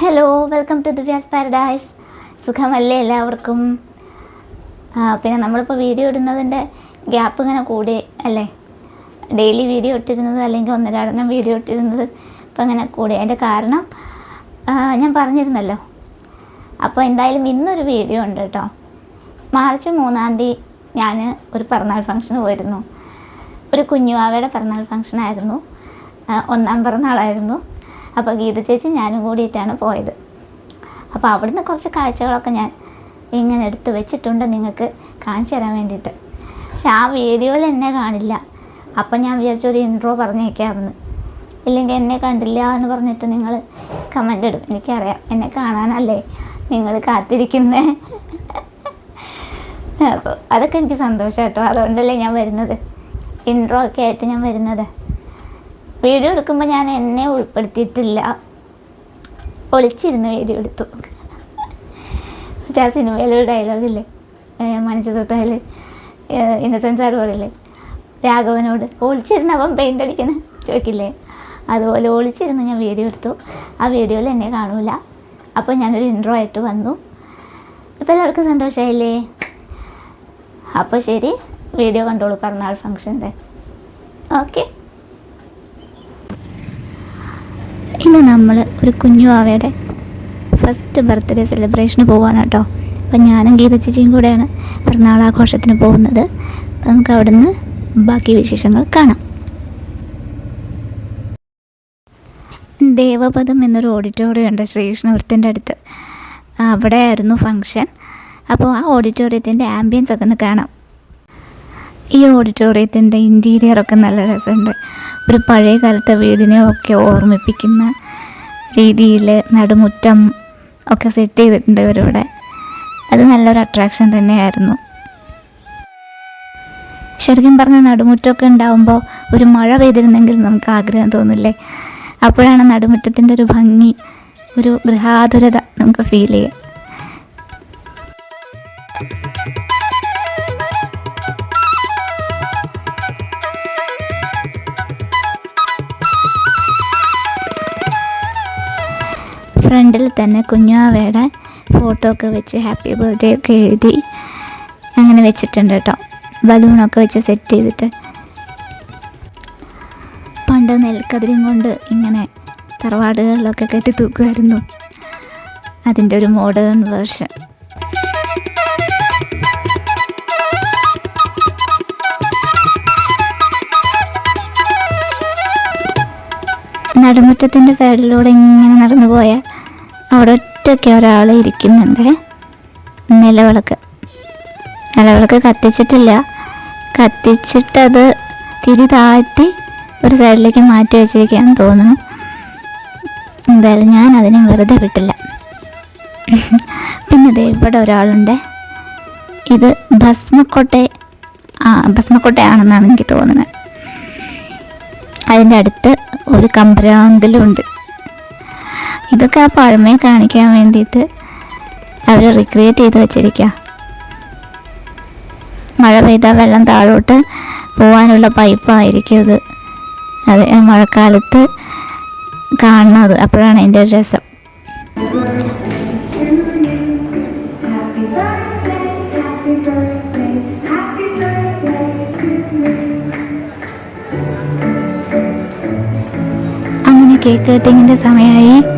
Hello welcome to Divya's paradise സുഖമല്ലേ എല്ലാവർക്കും? പിന്നെ നമ്മളിപ്പോൾ വീഡിയോ ഇടുന്നതിന്റെ ഗ്യാപ്പ് ഇങ്ങനെ കൂടി അല്ലേ? ഡെയിലി വീഡിയോ ഇട്ടിരുന്നത് അല്ലെങ്കിൽ ഒന്നരാടനം വീഡിയോ ഇട്ടിരുന്നത് ഇപ്പം ഇങ്ങനെ കൂടി. അതിന്റെ കാരണം ഞാൻ പറഞ്ഞിരുന്നല്ലോ. അപ്പോൾ എന്തായാലും ഇന്നൊരു വീഡിയോ ഉണ്ട് കേട്ടോ. മാർച്ച് മൂന്നാം തീയതി ഞാൻ ഒരു പിറന്നാൾ ഫംഗ്ഷന് പോയിരുന്നു. ഒരു കുഞ്ഞുവാവയുടെ പിറന്നാൾ ഫംഗ്ഷനായിരുന്നു ഒന്നാം പിറന്നാളായിരുന്നു. അപ്പോൾ ഗീത ചേച്ചി ഞാനും കൂടിയിട്ടാണ് പോയത്. അപ്പോൾ അവിടുന്ന് കുറച്ച് കാഴ്ചകളൊക്കെ ഞാൻ ഇങ്ങനെ എടുത്ത് വെച്ചിട്ടുണ്ട് നിങ്ങൾക്ക് കാണിച്ചു തരാൻ വേണ്ടിയിട്ട്. പക്ഷെ ആ വീഡിയോയിൽ എന്നെ കാണില്ല. അപ്പം ഞാൻ വിചാരിച്ചു ഒരു ഇൻട്രോ പറഞ്ഞേക്കാമെന്ന്. ഇല്ലെങ്കിൽ എന്നെ കണ്ടില്ല എന്ന് പറഞ്ഞിട്ട് നിങ്ങൾ കമന്റ് ഇടും. എനിക്കറിയാം എന്നെ കാണാനല്ലേ നിങ്ങൾ കാത്തിരിക്കുന്നേ. അപ്പോൾ അതൊക്കെ എനിക്ക് സന്തോഷം കേട്ടോ. അതുകൊണ്ടല്ലേ ഞാൻ വരുന്നത്. ഇൻട്രോ ഒക്കെ ആയിട്ട് ഞാൻ വരുന്നത്. വീഡിയോ എടുക്കുമ്പോൾ ഞാൻ എന്നെ ഉൾപ്പെടുത്തിയിട്ടില്ല. ഒളിച്ചിരുന്ന് വീഡിയോ എടുത്തു മറ്റേ ആ സിനിമയിലൊരു ഡയലോഗില്ലേ? മണിച്ചിത്രത്തിൽ ഇന്നസെൻസ് സാർ പറയില്ലേ? രാഘവനോട് ഒളിച്ചിരുന്ന് അവൻ പെയിന്റ് അടിക്കുന്ന ചോദിക്കില്ലേ? അതുപോലെ ഒളിച്ചിരുന്ന് ഞാൻ വീഡിയോ എടുത്തു ആ വീഡിയോയിൽ എന്നെ കാണൂല. അപ്പോൾ ഞാനൊരു ഇൻട്രോ ആയിട്ട് വന്നു. ഇപ്പോൾ എല്ലാവർക്കും സന്തോഷമായില്ലേ അപ്പോൾ ശരി വീഡിയോ കണ്ടോളൂ പിറന്നാൾ ഫംഗ്ഷന്റെ ഓക്കെ. ഇന്ന് നമ്മൾ ഒരു കുഞ്ഞു ആവയുടെ ഫസ്റ്റ് ബർത്ത്ഡേ സെലിബ്രേഷന് പോവാണ് കേട്ടോ. അപ്പം ഞാനും ഗീത ചേച്ചിയും കൂടെയാണ് പിറന്നാൾ ആഘോഷത്തിന് പോകുന്നത്. അപ്പം നമുക്ക് അവിടുന്ന് ബാക്കി വിശേഷങ്ങൾ കാണാം. ദേവപദം എന്നൊരു ഓഡിറ്റോറിയം ഉണ്ട് ശ്രീകൃഷ്ണവൃത്തിന്റെ അടുത്ത്. അവിടെ ആയിരുന്നു ഫങ്ഷൻ അപ്പോൾ ആ ഓഡിറ്റോറിയത്തിന്റെ ആംബിയൻസ് ഒക്കെ ഒന്ന് കാണാം. ഈ ഓഡിറ്റോറിയത്തിന്റെ ഇന്റീരിയറൊക്കെ നല്ല രസമുണ്ട്. ഒരു പഴയ കാലത്തെ വീടിനെ ഒക്കെ ഓർമ്മിപ്പിക്കുന്ന രീതിയിൽ നടുമുറ്റം ഒക്കെ സെറ്റ് ചെയ്തിട്ടുണ്ട് ഇവരിവിടെ. അത് നല്ലൊരു അട്രാക്ഷൻ തന്നെയായിരുന്നു. ശരിക്കും പറഞ്ഞ നടുമുറ്റമൊക്കെ ഉണ്ടാവുമ്പോൾ ഒരു മഴ പെയ്തിരുന്നെങ്കിൽ നമുക്ക് ആഗ്രഹം തോന്നില്ലേ? അപ്പോഴാണ് നടുമുറ്റത്തിന്റെ ഒരു ഭംഗി ഒരു ഗൃഹാതുരത നമുക്ക് ഫീൽ ചെയ്യുക ഫ്രണ്ടിൽ തന്നെ കുഞ്ഞുവാവയുടെ ഫോട്ടോ ഒക്കെ വെച്ച് ഹാപ്പി ബർത്ത്ഡേ ഒക്കെ എഴുതി അങ്ങനെ വെച്ചിട്ടുണ്ട് കേട്ടോ. ബലൂണൊക്കെ വെച്ച് സെറ്റ് ചെയ്തിട്ട്. പണ്ട് നെൽക്കതിരും കൊണ്ട് ഇങ്ങനെ തറവാടുകളിലൊക്കെ കെട്ടി തൂക്കുമായിരുന്നു. അതിന്റെ ഒരു മോഡേൺ വേർഷൻ നടുമുറ്റത്തിന്റെ സൈഡിലൂടെ ഇങ്ങനെ നടന്നു പോയാൽ അവിടെ ഒറ്റയ്ക്ക് ഒരാൾ ഇരിക്കുന്നുണ്ട്. നിലവിളക്ക്. നിലവിളക്ക് കത്തിച്ചിട്ടില്ല. കത്തിച്ചിട്ടത് തിരി താഴ്ത്തി ഒരു സൈഡിലേക്ക് മാറ്റി വെച്ചിരിക്കാൻ തോന്നുന്നു. എന്തായാലും ഞാൻ അതിനെ വെറുതെ വിട്ടില്ല. പിന്നെ ഇവിടെ ഒരാളുണ്ട്. ഇത് ഭസ്മക്കോട്ടെ ആ ഭസ്മക്കോട്ടയാണെന്നാണ് എനിക്ക് തോന്നുന്നത്. അതിന്റെ അടുത്ത് ഒരു കമ്പരാന്തലുണ്ട്. ഇതൊക്കെ ആ പഴമയെ കാണിക്കാൻ വേണ്ടിയിട്ട് അവർ റിക്രിയേറ്റ് ചെയ്ത് വെച്ചിരിക്കുക മഴ പെയ്താൽ വെള്ളം താഴോട്ട് പോകാനുള്ള പൈപ്പായിരിക്കും ഇത്. അത് മഴക്കാലത്ത് കാണുന്നത്. അപ്പോഴാണ് അതിന്റെ രസം. അങ്ങനെ കേക്ക് കട്ടിങ്ങിന്റെ സമയമായി.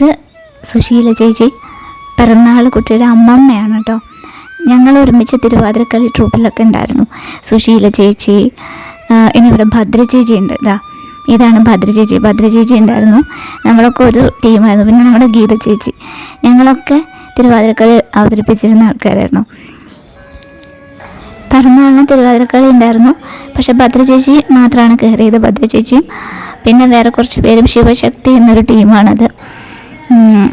ഇത് സുശീല ചേച്ചി പിറന്നാൾ കുട്ടിയുടെ അമ്മമ്മയാണ് കേട്ടോ. ഞങ്ങൾ ഒരുമിച്ച് തിരുവാതിരക്കളി ട്രൂപ്പിലൊക്കെ ഉണ്ടായിരുന്നു. സുശീല ചേച്ചി ഇനിയിവിടെ ഭദ്ര ചേച്ചി ഉണ്ട്. ഇതാ ഇതാണ് ഭദ്ര ചേച്ചി. ഭദ്ര ചേച്ചി ഉണ്ടായിരുന്നു. നമ്മളൊക്കെ ഒരു ടീമായിരുന്നു. പിന്നെ നമ്മുടെ ഗീത ചേച്ചി. ഞങ്ങളൊക്കെ തിരുവാതിരക്കളി അവതരിപ്പിച്ചിരുന്ന ആൾക്കാരായിരുന്നു. പിറന്നാളിന് തിരുവാതിരക്കളി ഉണ്ടായിരുന്നു. പക്ഷെ ഭദ്ര ചേച്ചി മാത്രമാണ് കയറിയത്. ഭദ്ര ചേച്ചിയും പിന്നെ വേറെ കുറച്ച് പേരും ശിവശക്തി എന്നൊരു ടീമാണത്.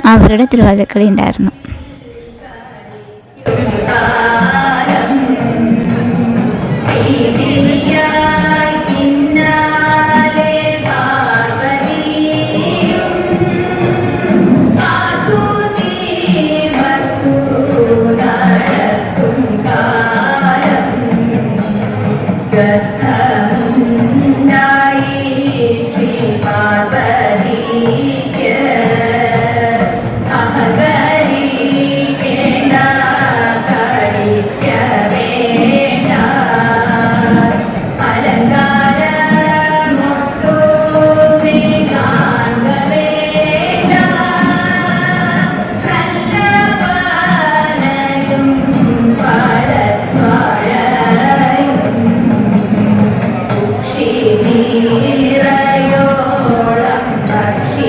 അവരുടെ തിരുവാതിരക്കളി ഉണ്ടായിരുന്നു.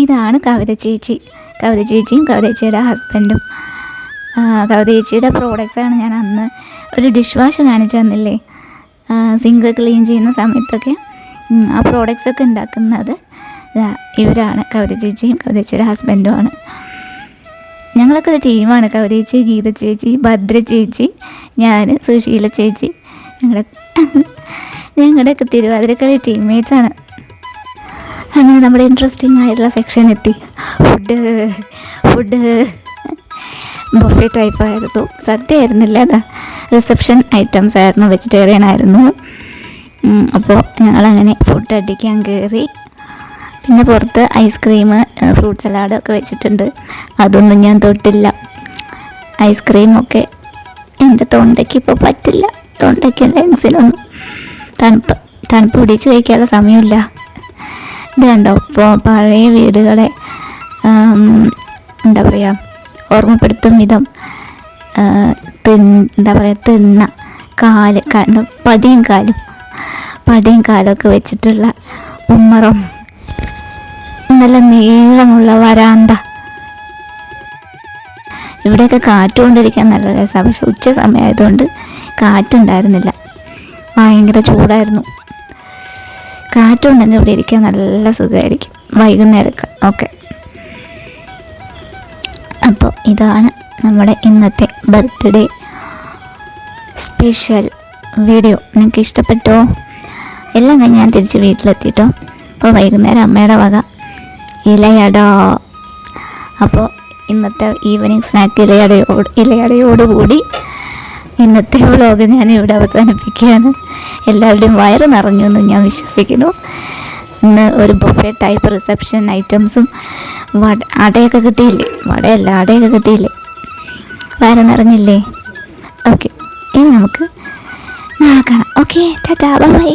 ഇതാണ് കവിത ചേച്ചി. കവിത ചേച്ചിയും കവിത ചേച്ചിയുടെ ഹസ്ബൻഡും കവിത ചേച്ചിയുടെ പ്രോഡക്റ്റ്സാണ് ഞാൻ അന്ന് ഒരു ഡിഷ് വാഷ് കാണിച്ചു തന്നില്ലേ? സിങ്ക് ക്ലീൻ ചെയ്യുന്ന സമയത്തൊക്കെ ആ പ്രോഡക്റ്റ്സൊക്കെ ഉണ്ടാക്കുന്നത് ഇവരാണ് കവിത ചേച്ചിയും കവിത ചേച്ചിയുടെ ഹസ്ബൻഡുമാണ് ഞങ്ങളൊക്കെ ഒരു ടീമാണ് കവിത ചേച്ചി ഗീത ചേച്ചി ഭദ്ര ചേച്ചി ഞാൻ സുശീല ചേച്ചി. ഞങ്ങളുടെ ഞങ്ങളുടെയൊക്കെ തിരുവാതിരക്കളി ടീംമേറ്റ്സാണ് അങ്ങനെ നമ്മുടെ ഇൻട്രസ്റ്റിംഗ് ആയിട്ടുള്ള സെക്ഷൻ എത്തി. ഫുഡ് ഫുഡ് ബഫേ ടൈപ്പ് ആയിരുന്നു. സദ്യ ആയിരുന്നില്ല അതാ. റിസപ്ഷൻ ഐറ്റംസ് ആയിരുന്നു വെജിറ്റേറിയൻ ആയിരുന്നു. അപ്പോൾ ഞങ്ങളങ്ങനെ ഫുഡ് അടിക്കാൻ കയറി പിന്നെ പുറത്ത് ഐസ്ക്രീം ഫ്രൂട്ട് സലാഡ് ഒക്കെ വെച്ചിട്ടുണ്ട്. അതൊന്നും ഞാൻ തൊട്ടില്ല. ഐസ്ക്രീമൊക്കെ എന്റെ തൊണ്ടയ്ക്ക് ഇപ്പോൾ പറ്റില്ല. തൊണ്ടയ്ക്ക് ലെൻസിനൊന്നും തണുപ്പ് തണുപ്പ് പിടിച്ച് കഴിക്കാനുള്ള സമയമില്ല. ഇത് കണ്ടോ ഇപ്പോൾ പഴയ വീടുകളെ എന്താ പറയുക ഓർമ്മപ്പെടുത്തും വിധം എന്താ പറയുക തിണ്ണ കാൽ പടിയും കാലും പടിയും കാലൊക്കെ വെച്ചിട്ടുള്ള ഉമ്മറും. നല്ല നീളമുള്ള വരാന്ത. ഇവിടെയൊക്കെ കാറ്റ് കൊണ്ടിരിക്കാൻ നല്ല രസമാണ് പക്ഷെ ഉച്ച സമയമായതുകൊണ്ട് കാറ്റുണ്ടായിരുന്നില്ല. ഭയങ്കര ചൂടായിരുന്നു. കാറ്റുണ്ടെങ്കിൽ ഇവിടെ ഇരിക്കാൻ നല്ല സുഖമായിരിക്കും. വൈകുന്നേരമൊക്കെ ഓക്കെ. അപ്പോൾ ഇതാണ് നമ്മുടെ ഇന്നത്തെ ബർത്ത്ഡേ സ്പെഷ്യൽ വീഡിയോ. നിങ്ങൾക്ക് ഇഷ്ടപ്പെട്ടോ? എല്ലാം കഴിഞ്ഞ് ഞാൻ തിരിച്ച് വീട്ടിലെത്തിയിട്ടോ അപ്പോൾ വൈകുന്നേരം അമ്മയുടെ വക. ഇലയടോ. അപ്പോൾ ഇന്നത്തെ ഈവനിങ് സ്നാക്ക് ഇലയടയോട് ഇലയടയോടുകൂടി ഇന്നത്തെ വ്ളോഗ് ഞാൻ ഇവിടെ അവസാനിപ്പിക്കുകയാണ്. എല്ലാവരുടെയും വയറ് നിറഞ്ഞു എന്ന് ഞാൻ വിശ്വസിക്കുന്നു. ഇന്ന് ഒരു ബൊഫെ ടൈപ്പ് റിസപ്ഷൻ ഐറ്റംസും വട അടയൊക്കെ കിട്ടിയില്ലേ? വടയല്ല അടയൊക്കെ കിട്ടിയില്ലേ? വയറ് നിറഞ്ഞില്ലേ? ഓക്കെ ഇനി നമുക്ക് നാളെ കാണാം. Okay tata bye.